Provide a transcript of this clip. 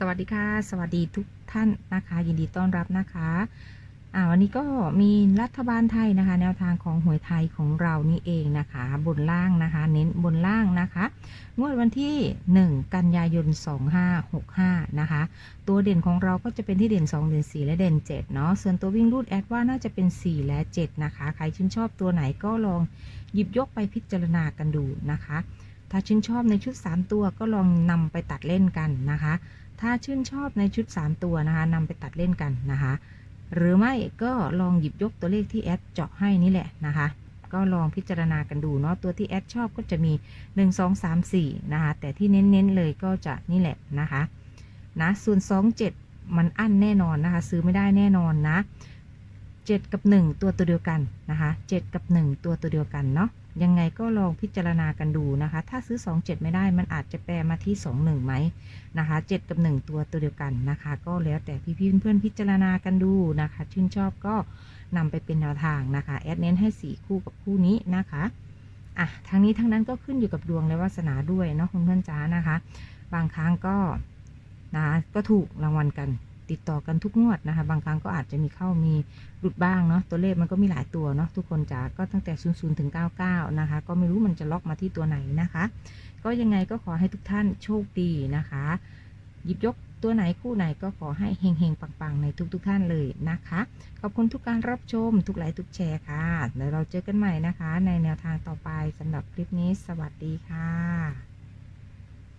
สวัสดีค่ะ สวัสดีทุกท่านนะคะ ยินดีต้อนรับนะคะ อ่าวันนี้ก็มีรัฐบาลไทยนะคะ แนวทางของหวยไทยของเรานี่เองนะคะ บนล่างนะคะ เน้นบนล่างนะคะ งวดวันที่ 1 กันยายน 2565 นะคะ ตัวเด่นของเราก็จะเป็นที่เด่น 2 เด่น 4 และเด่น 7 เนาะส่วนตัววิ่งรูดแอดว่าน่าจะเป็น 4 และ 7 นะคะ ใครชื่นชอบตัวไหนก็ลองหยิบยกไปพิจารณากันดูนะคะ ถ้าชื่นชอบในชุด 3 ตัวก็ลองนำไปตัดเล่นกันนะคะ ถ้าชื่นชอบในชุด 3 ตัวนะคะนำไปตัดเล่นกันนะคะ หรือไม่ก็ลองหยิบยกตัวเลขที่แอดเจาะให้นี่แหละนะคะ ก็ลองพิจารณากันดูเนาะตัวที่แอดชอบก็จะมี 1 2 3 4 นะคะ แต่ที่เน้นๆเลยก็จะนี่แหละนะคะนะส่วน 2 7 มันอั้นแน่นอนนะคะ ซื้อไม่ได้แน่นอนนะ 7 กับ 1 ตัวตัวเดียวกันนะคะ7กับ 1 ตัวตัวเดียวกันเนาะยังไงก็ลองพิจารณากันดูนะคะ ถ้าซื้อ 2 7 ไม่ได้มันอาจจะแปลมาที่ 2 1ไหมนะคะ 7 กับ 1 ตัวตัวเดียวกันนะคะ ก็แล้วแต่พี่ๆเพื่อนๆพิจารณากันดูนะคะ ชื่นชอบก็นำไปเป็นแนวทางนะคะแอดเน้นให้ 4 คู่กับคู่นี้นะคะอะทางนี้ทั้งนั้นก็ขึ้นอยู่กับดวงและวาสนาด้วยเนาะคุณเพื่อนจ้านะคะ บางครั้งก็นะคะก็ถูกรางวัลกัน ติดต่อกันทุกงวดนะคะ บางครั้งก็อาจจะมีเข้ามีหลุดบ้างเนาะตัวเลขมันก็มีหลายตัวเนาะทุกคนจ๋าก็ตั้งแต่ 0 0 ถึง 99 นะคะ ก็ไม่รู้มันจะล็อกมาที่ตัวไหนนะคะ ก็ยังไงก็ขอให้ทุกท่านโชคดีนะคะ หยิบยกตัวไหนคู่ไหนก็ขอให้เฮงๆ ปังๆ ในทุกๆท่านเลยนะคะ ขอบคุณทุกการรับชมทุกไลค์ทุกแชร์ค่ะเดี๋ยวเราเจอกันใหม่นะคะ ในแนวทางต่อไปสำหรับคลิปนี้ สวัสดีค่ะ